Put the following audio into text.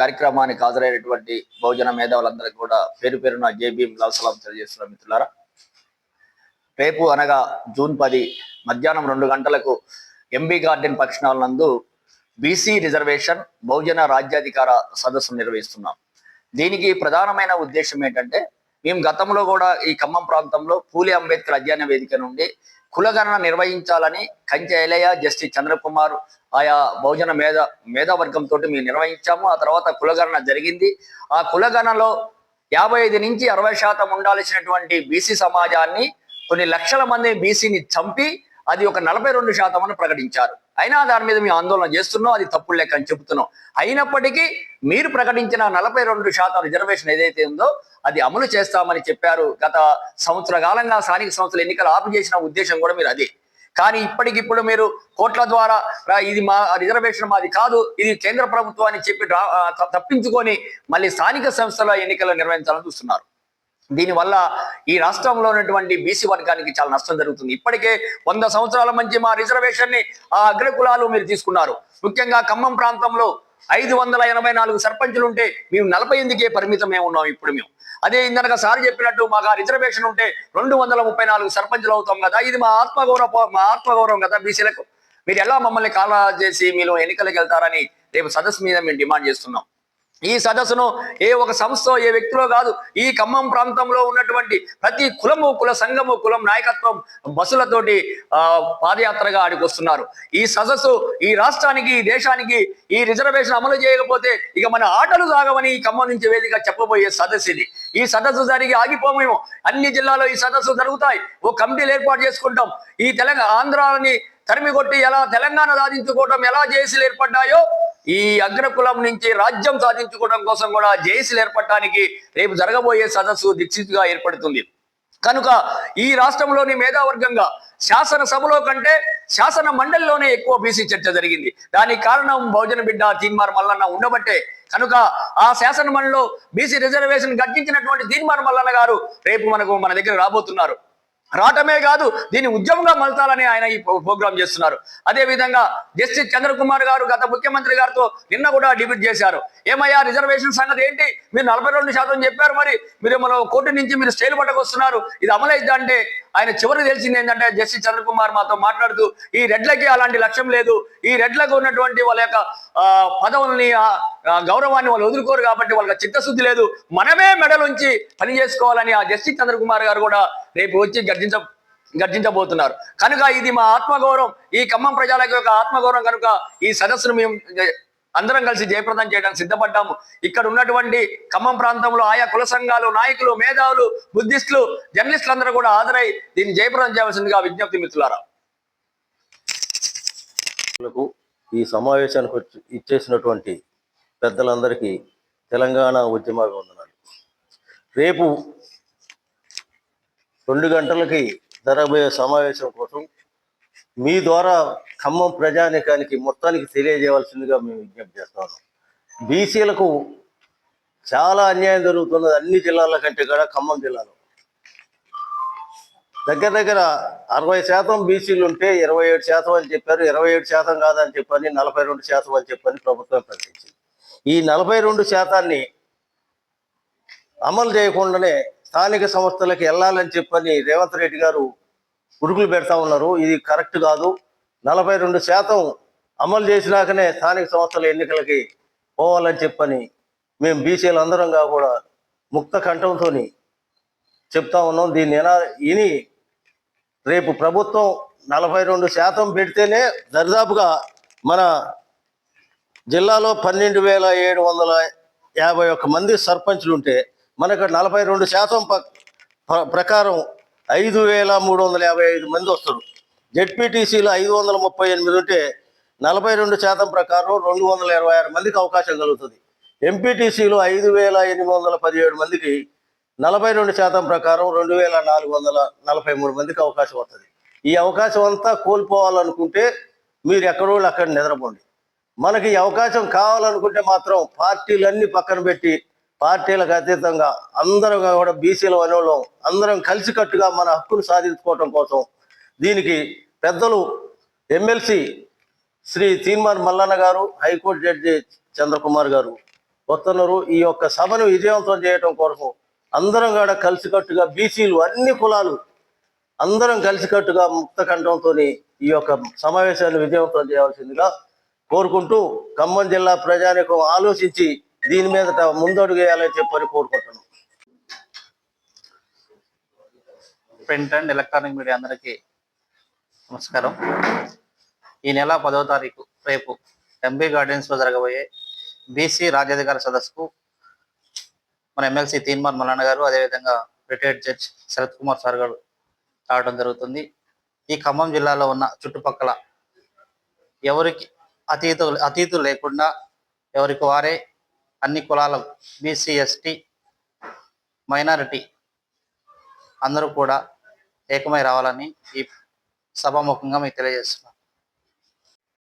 కార్యక్రమానికి హాజరైనటువంటి బహుజన మేధావులందరికీ కూడా పేరు పేరున జేబీఎం లాల్సలాం తెలియజేస్తున్న మిత్రులారా. రేపు అనగా జూన్ పది మధ్యాహ్నం రెండు గంటలకు ఎంబీ గార్డెన్ పక్షణాల నందు బీసీ రిజర్వేషన్ బహుజన రాజ్యాధికార సదస్సు నిర్వహిస్తున్నాం. దీనికి ప్రధానమైన ఉద్దేశం ఏంటంటే మేము గతంలో కూడా ఈ ఖమ్మం ప్రాంతంలో పూలే అంబేద్కర్ అధ్యయన వేదిక నుండి కులగణన నిర్వహించాలని కంచె ఎలయ జస్టిస్ చంద్రకుమార్ ఆయా బహుజన మేధ మేధావర్గంతో మేము నిర్వహించాము. ఆ తర్వాత కులగణన జరిగింది. ఆ కులగణనలో యాభై ఐదు నుంచి అరవై శాతం ఉండాల్సినటువంటి బీసీ సమాజాన్ని కొన్ని లక్షల మంది బీసీని చంపి అది ఒక నలభై రెండు శాతం అని ప్రకటించారు. అయినా దాని మీద మేము ఆందోళన చేస్తున్నాం అది తప్పుడు లెక్క అని చెబుతున్నాం. అయినప్పటికీ మీరు ప్రకటించిన నలభై రెండు శాతం రిజర్వేషన్ ఏదైతే ఉందో అది అమలు చేస్తామని చెప్పారు. గత సంవత్సర కాలంగా స్థానిక సంస్థల ఎన్నికలు ఆపు చేసిన ఉద్దేశం కూడా మీరు అదే. కానీ ఇప్పటికిప్పుడు మీరు కోట్ల ద్వారా ఇది మా రిజర్వేషన్ మాది కాదు ఇది కేంద్ర ప్రభుత్వం అని చెప్పి తప్పించుకొని మళ్ళీ స్థానిక సంస్థల ఎన్నికలు నిర్వహించాలని చూస్తున్నారు. దీనివల్ల ఈ రాష్ట్రంలో ఉన్నటువంటి బీసీ వర్గానికి చాలా నష్టం జరుగుతుంది. ఇప్పటికే వంద సంవత్సరాల మంచి మా రిజర్వేషన్ని ఆ అగ్రకులాలు మీరు తీసుకున్నారు. ముఖ్యంగా ఖమ్మం ప్రాంతంలో ఐదు వందల ఎనభై నాలుగు సర్పంచులు ఉంటే మేము నలభై ఎనిమిదికే పరిమితమే ఉన్నాం ఇప్పుడు మేము. అదే ఇందనక సార్ చెప్పినట్టు మాకు ఆ రిజర్వేషన్ ఉంటే రెండు వందల ముప్పై నాలుగు సర్పంచులు అవుతాం కదా ఇది మా ఆత్మగౌరవ మా ఆత్మగౌరవం కదా బీసీలకు. మీరు ఎలా మమ్మల్ని కాలా చేసి మీరు ఎన్నికలకు వెళ్తారని రేపు సదస్సు మీద మేము డిమాండ్ చేస్తున్నాం. ఈ సదస్సును ఏ ఒక సంస్థ ఏ వ్యక్తిలో కాదు ఈ ఖమ్మం ప్రాంతంలో ఉన్నటువంటి ప్రతి కులము కుల సంఘము కులం నాయకత్వం బస్సులతోటి పాదయాత్రగా ఆడికి వస్తున్నారు. ఈ సదస్సు ఈ రాష్ట్రానికి ఈ దేశానికి ఈ రిజర్వేషన్ అమలు చేయకపోతే ఇక మన ఆటలు సాగవని ఈ ఖమ్మం నుంచి వేదిక చెప్పబోయే సదస్సు ఇది. ఈ సదస్సు జరిగి ఆగిపోమేమో అన్ని జిల్లాలో ఈ సదస్సు జరుగుతాయి. ఓ కమిటీలు ఏర్పాటు చేసుకుంటాం. ఈ తెలంగాణ ఆంధ్రాని తరిమి కొట్టి ఎలా తెలంగాణ సాధించుకోవడం ఎలా జేసీలు ఏర్పడ్డాయో ఈ అగ్రకులం నుంచి రాజ్యం సాధించుకోవడం కోసం కూడా జేసీలు ఏర్పడటానికి రేపు జరగబోయే సదస్సు దిక్సిగా ఏర్పడుతుంది. కనుక ఈ రాష్ట్రంలోని మేధావర్గంగా శాసనసభలో కంటే శాసన మండలిలోనే ఎక్కువ బీసీ చర్చ జరిగింది. దానికి కారణం బహుజన బిడ్డ తీన్మార్ మల్లన్న ఉండబట్టే. కనుక ఆ శాసన మండలిలో బీసీ రిజర్వేషన్ గర్జించినటువంటి తీన్మార్ మల్లన్న గారు రేపు మనకు మన దగ్గర రాబోతున్నారు. రావటమే కాదు దీన్ని ఉద్యమంగా మలతాలని ఆయన ఈ ప్రోగ్రాం చేస్తున్నారు. అదే విధంగా జస్టిస్ చంద్రకుమార్ గారు గత ముఖ్యమంత్రి గారితో నిన్న కూడా డిబేట్ చేశారు. ఏమయ్యా రిజర్వేషన్ సంగతి ఏంటి? మీరు నలభై రెండు శాతం చెప్పారు మరి. మీరు మన కోర్టు నుంచి మీరు స్టేలు పట్టకొస్తున్నారు. ఇది అమలైద్దా అంటే ఆయన చివరికి తెలిసింది ఏంటంటే జస్టిస్ చంద్రకుమార్ మాతో మాట్లాడుతూ ఈ రెడ్లకి అలాంటి లక్ష్యం లేదు. ఈ రెడ్లకు ఉన్నటువంటి వాళ్ళ యొక్క పదవుల్ని గౌరవాన్ని వాళ్ళు వదులుకోరు కాబట్టి వాళ్ళకి చిత్తశుద్ధి లేదు. మనమే మెడలుంచి పని చేసుకోవాలని ఆ జస్టిస్ చంద్రకుమార్ గారు కూడా రేపు వచ్చి గర్జించ గర్జించబోతున్నారు. కనుక ఇది మా ఆత్మగౌరవం. ఈ ఖమ్మం ప్రజలకు యొక్క ఆత్మగౌరవం కనుక ఈ సదస్సును మేము అందరం కలిసి జయప్రదం చేయడానికి సిద్ధపడ్డాము. ఇక్కడ ఉన్నటువంటి ఖమ్మం ప్రాంతంలో ఆయా కుల సంఘాలు నాయకులు మేధావులు బుద్ధిస్టులు జర్నలిస్టులు అందరూ కూడా హాజరై దీన్ని జయప్రదం చేయవలసిందిగా విజ్ఞప్తి మిత్రులారా. ఈ సమావేశానికి ఇచ్చేసినటువంటి పెద్దలందరికీ తెలంగాణ ఉద్యమాభివందనాలు రేపు రెండు గంటలకి జరగబోయే సమావేశం కోసం మీ ద్వారా ఖమ్మం ప్రజానికానికి మొత్తానికి తెలియజేయవలసిందిగా మేము విజ్ఞప్తి చేస్తాను బీసీలకు చాలా అన్యాయం జరుగుతున్నది అన్ని జిల్లాల కంటే కూడా ఖమ్మం జిల్లాలో. దగ్గర దగ్గర అరవై శాతం బీసీలు ఉంటే ఇరవై ఏడు శాతం అని చెప్పారు ఇరవై ఏడు శాతం కాదని చెప్పని నలభై రెండు శాతం అని చెప్పని ప్రభుత్వం ప్రకటించింది. ఈ నలభై రెండు శాతాన్ని అమలు చేయకుండానే స్థానిక సంస్థలకు వెళ్ళాలని చెప్పని రేవంత్ రెడ్డి గారు ఉడుకులు పెడతా ఉన్నారు. ఇది కరెక్ట్ కాదు. నలభై రెండు శాతం అమలు చేసినాకనే స్థానిక సంస్థల ఎన్నికలకి పోవాలని చెప్పని మేము బీసీలు అందరంగా కూడా ముక్త కంఠంతోని చెప్తా ఉన్నాం. దీన్ని ఎలా ఇని రేపు ప్రభుత్వం నలభై రెండు శాతం పెడితేనే దరిదాపుగా మన జిల్లాలో పన్నెండు వేల ఏడు వందల యాభై ఒక్క మంది సర్పంచ్లు ఉంటే మనకు నలభై రెండు శాతం ప- ప్రకారం ఐదు వేల మూడు వందల యాభై ఐదు మంది వస్తారు. జెడ్పీటీసీలో ఐదు వందల ముప్పై ఎనిమిది ఉంటే నలభై రెండు శాతం ప్రకారం రెండు వందల ఇరవై ఆరు మందికి అవకాశం కలుగుతుంది. ఎంపీటీసీలో ఐదు వేల ఎనిమిది వందల పదిహేడు మందికి నలభై రెండు శాతం ప్రకారం రెండు వేల నాలుగు వందల నలభై మూడు మందికి అవకాశం వస్తుంది. ఈ అవకాశం అంతా కోల్పోవాలనుకుంటే మీరు ఎక్కడో అక్కడ నిద్రపోండి. మనకి అవకాశం కావాలనుకుంటే మాత్రం పార్టీలన్నీ పక్కన పెట్టి పార్టీలకు అతీతంగా అందరం కూడా బీసీలు అనేవాళ్ళం. అందరం కలిసికట్టుగా మన హక్కును సాధించుకోవటం కోసం దీనికి పెద్దలు ఎమ్మెల్సీ శ్రీ తీన్మార్ మల్లన్న గారు హైకోర్టు జడ్జి చంద్రకుమార్ గారు వస్తున్నారు. ఈ యొక్క సభను విజయవంతం చేయటం కోసం అందరం కూడా కలిసికట్టుగా బీసీలు అన్ని కులాలు అందరం కలిసికట్టుగా ముక్త కంఠంతో ఈ యొక్క సమావేశాన్ని విజయవంతం చేయవలసిందిగా కోరుకుంటూ ఖమ్మం జిల్లా ప్రజానికం ఆలోచించి దీని మీద ముందడుగు వేయాలని చెప్పని కోరుకుంటున్నాం. ప్రింట్ అండ్ ఎలక్ట్రానిక్ మీడియా అందరికీ నమస్కారం. ఈ నెల పదవ తారీఖు రేపు ఎంబీ గార్డెన్స్లో జరగబోయే బీసీ రాజ్యాధికార సదస్సుకు మన ఎమ్మెల్సీ తీన్మార్ మల్లన్న గారు అదేవిధంగా retired judge Sharath Kumar sir గారు రావడం జరుగుతుంది. ఈ ఖమ్మం జిల్లాలో ఉన్న చుట్టుపక్కల ఎవరికి అతీతు అతీతులు లేకుండా ఎవరికి వారే అన్ని కులాల బీసీ ఎస్టీ మైనారిటీ అందరూ కూడా ఏకమై రావాలని ఈ సభాముఖంగా మీకు తెలియజేస్తున్నాను